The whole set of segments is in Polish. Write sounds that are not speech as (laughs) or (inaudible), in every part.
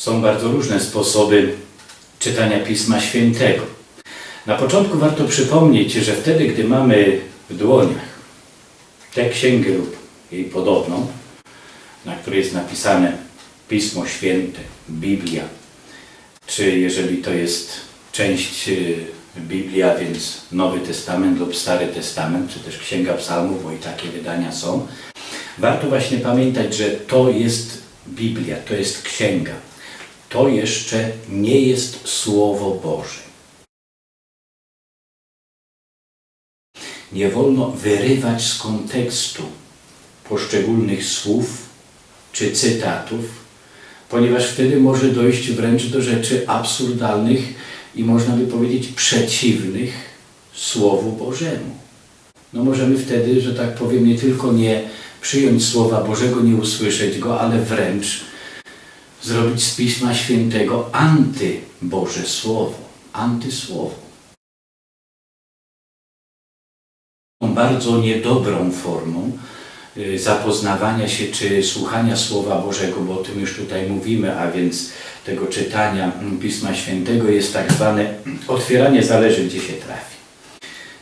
Są bardzo różne sposoby czytania Pisma Świętego. Na początku warto przypomnieć, że wtedy, gdy mamy w dłoniach tę księgę lub jej podobną, na której jest napisane Pismo Święte, Biblia, czy jeżeli to jest część y, Biblia, więc Nowy Testament lub Stary Testament, czy też Księga Psalmów, bo i takie wydania są, warto właśnie pamiętać, że to jest Biblia, to jest księga. To jeszcze nie jest Słowo Boże. Nie wolno wyrywać z kontekstu poszczególnych słów czy cytatów, ponieważ wtedy może dojść wręcz do rzeczy absurdalnych i można by powiedzieć przeciwnych Słowu Bożemu. No możemy wtedy, że tak powiem, nie tylko nie przyjąć Słowa Bożego, nie usłyszeć Go, ale wręcz zrobić z Pisma Świętego antyboże Słowo, antysłowo. Bardzo niedobrą formą y, zapoznawania się czy słuchania Słowa Bożego, bo o tym już tutaj mówimy, a więc tego czytania mm, Pisma Świętego jest tak zwane (clears throat) otwieranie zależy gdzie się trafi.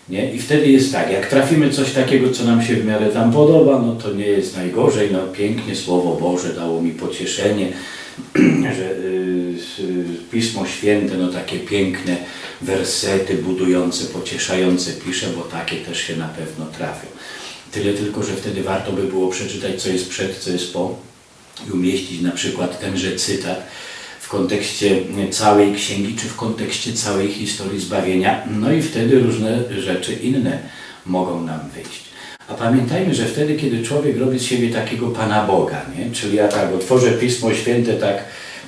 Nie? I wtedy jest tak, jak trafimy coś takiego, co nam się w miarę tam podoba, no to nie jest najgorzej, no pięknie Słowo Boże dało mi pocieszenie, (clears throat) że y, y, Pismo Święte, no takie piękne wersety budujące, pocieszające pisze, bo takie też się na pewno trafią. Tyle tylko, że wtedy warto by było przeczytać, co jest przed, co jest po i umieścić na przykład tenże cytat w kontekście całej księgi, czy w kontekście całej historii zbawienia, no i wtedy różne rzeczy inne mogą nam wyjść. A pamiętajmy, że wtedy, kiedy człowiek robi z siebie takiego Pana Boga, nie? czyli ja tak otworzę Pismo Święte, tak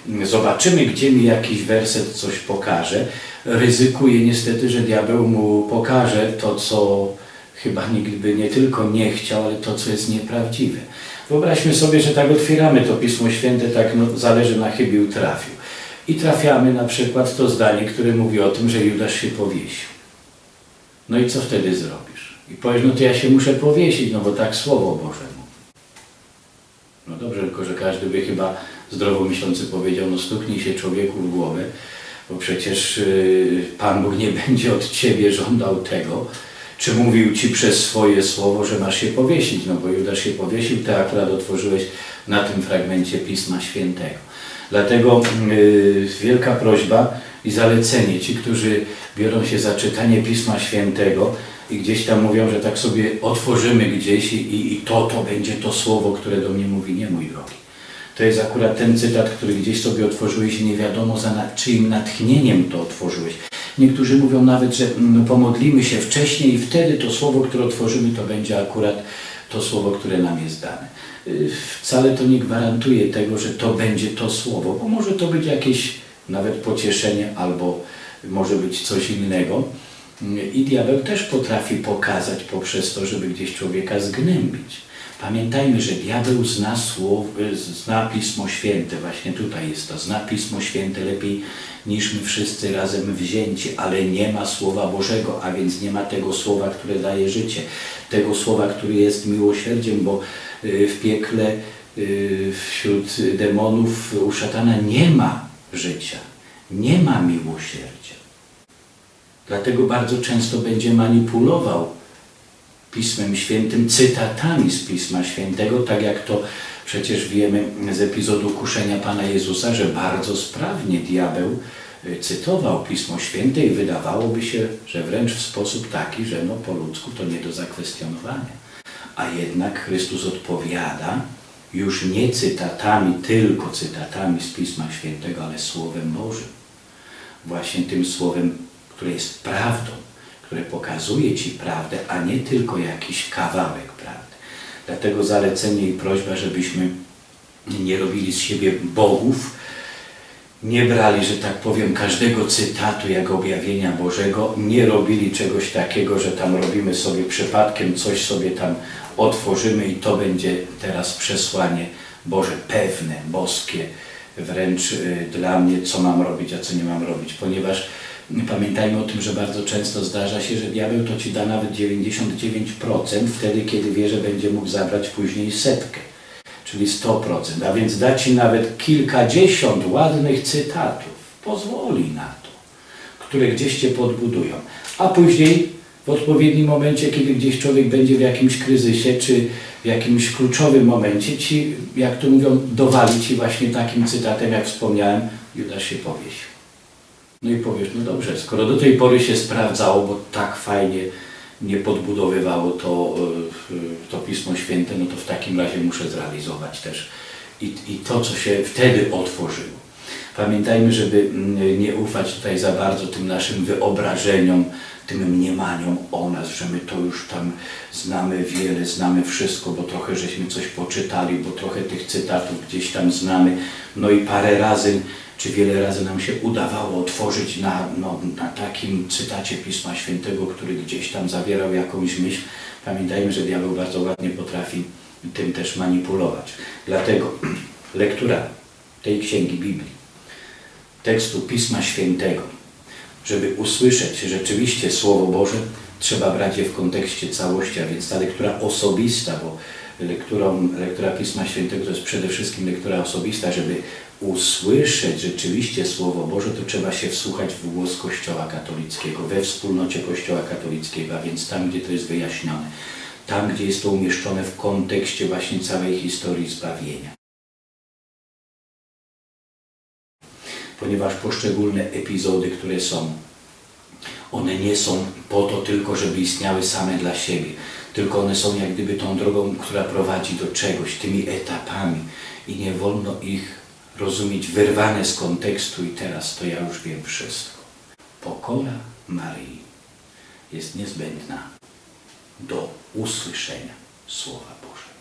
mm, zobaczymy, gdzie mi jakiś werset coś pokaże, ryzykuje niestety, że diabeł mu pokaże to, co chyba nikt by nie tylko nie chciał, ale to, co jest nieprawdziwe. Wyobraźmy sobie, że tak otwieramy to Pismo Święte, tak no, zależy na chybił trafił. I trafiamy na przykład to zdanie, które mówi o tym, że Judasz się powiesił. No i co wtedy zrobisz? I powiesz, no to ja się muszę powiesić, no bo tak Słowo Boże. No dobrze, tylko że każdy by chyba zdrowo myślący powiedział, no stuknij się człowieku w głowę, bo przecież yy, Pan Bóg nie (laughs) będzie od Ciebie żądał tego, czy mówił Ci przez swoje słowo, że masz się powiesić, no bo Judasz się powiesił, Ty akurat otworzyłeś na tym fragmencie Pisma Świętego. Dlatego yy, wielka prośba i zalecenie, ci, którzy biorą się za czytanie Pisma Świętego i gdzieś tam mówią, że tak sobie otworzymy gdzieś i, i, to, to będzie to słowo, które do mnie mówi, nie mój drogi. To jest akurat ten cytat, który gdzieś sobie otworzyłeś i nie wiadomo za na, czyim natchnieniem to otworzyłeś. Niektórzy mówią nawet, że mm, pomodlimy się wcześniej i wtedy to słowo, które otworzymy, to będzie akurat to słowo, które nam jest dane. Y, Wcale to nie gwarantuje tego, że to będzie to słowo, bo może to być jakieś nawet pocieszenie albo może być coś innego. I diabeł też potrafi pokazać poprzez to, żeby gdzieś człowieka zgnębić. Pamiętajmy, że diabeł zna, słow, zna Pismo Święte, właśnie tutaj jest to, zna Pismo Święte lepiej niż my wszyscy razem wzięci, ale nie ma Słowa Bożego, a więc nie ma tego Słowa, które daje życie, tego Słowa, który jest miłosierdziem, bo y, w piekle y, wśród demonów u szatana nie ma życia, nie ma miłosierdzia. Dlatego bardzo często będzie manipulował Pismem Świętym, cytatami z Pisma Świętego, tak jak to przecież wiemy z epizodu kuszenia Pana Jezusa, że bardzo sprawnie diabeł y, cytował Pismo Święte i wydawałoby się, że wręcz w sposób taki, że no po ludzku to nie do zakwestionowania. A jednak Chrystus odpowiada już nie cytatami, tylko cytatami z Pisma Świętego, ale Słowem Bożym. Właśnie tym Słowem, które jest prawdą, które pokazuje Ci prawdę, a nie tylko jakiś kawałek prawdy. Dlatego zalecenie i prośba, żebyśmy nie robili z siebie bogów, nie brali, że tak powiem, każdego cytatu jak objawienia Bożego, nie robili czegoś takiego, że tam robimy sobie przypadkiem, coś sobie tam otworzymy i to będzie teraz przesłanie Boże, pewne, boskie, wręcz y, dla mnie, co mam robić, a co nie mam robić, ponieważ Pamiętajmy o tym, że bardzo często zdarza się, że diabeł to ci da nawet 99% wtedy, kiedy wie, że będzie mógł zabrać później setkę. czyli 100%, a więc da Ci nawet kilkadziesiąt ładnych cytatów. Pozwoli na to, które gdzieś Cię podbudują. A później w odpowiednim momencie, kiedy gdzieś człowiek będzie w jakimś kryzysie, czy w jakimś kluczowym momencie, Ci, jak to mówią, dowali Ci właśnie takim cytatem, jak wspomniałem, Judasz się powiesił. No i powiesz, no dobrze, skoro do tej pory się sprawdzało, bo tak fajnie nie podbudowywało to, y, to Pismo Święte, no to w takim razie muszę zrealizować też i, i to, co się wtedy otworzyło. Pamiętajmy, żeby mm, nie ufać tutaj za bardzo tym naszym wyobrażeniom, tym mniemaniom o nas, że my to już tam znamy wiele, znamy wszystko, bo trochę żeśmy coś poczytali, bo trochę tych cytatów gdzieś tam znamy, no i parę razy czy wiele razy nam się udawało otworzyć na, no, na takim cytacie Pisma Świętego, który gdzieś tam zawierał jakąś myśl. Pamiętajmy, że diabeł bardzo ładnie potrafi tym też manipulować. Dlatego (clears throat) lektura tej księgi Biblii, tekstu Pisma Świętego, żeby usłyszeć rzeczywiście Słowo Boże, trzeba brać je w kontekście całości, a więc ta lektura osobista, bo lekturą, lektura Pisma Świętego to jest przede wszystkim lektura osobista, żeby usłyszeć rzeczywiście Słowo Boże, to trzeba się wsłuchać w głos Kościoła katolickiego, we wspólnocie Kościoła katolickiego, a więc tam, gdzie to jest wyjaśnione, tam, gdzie jest to umieszczone w kontekście właśnie całej historii zbawienia. Ponieważ poszczególne epizody, które są, one nie są po to tylko, żeby istniały same dla siebie, tylko one są jak gdyby tą drogą, która prowadzi do czegoś, tymi etapami i nie wolno ich rozumieć wyrwane z kontekstu i teraz to ja już wiem wszystko. Pokora Marii jest niezbędna do usłyszenia Słowa Bożego.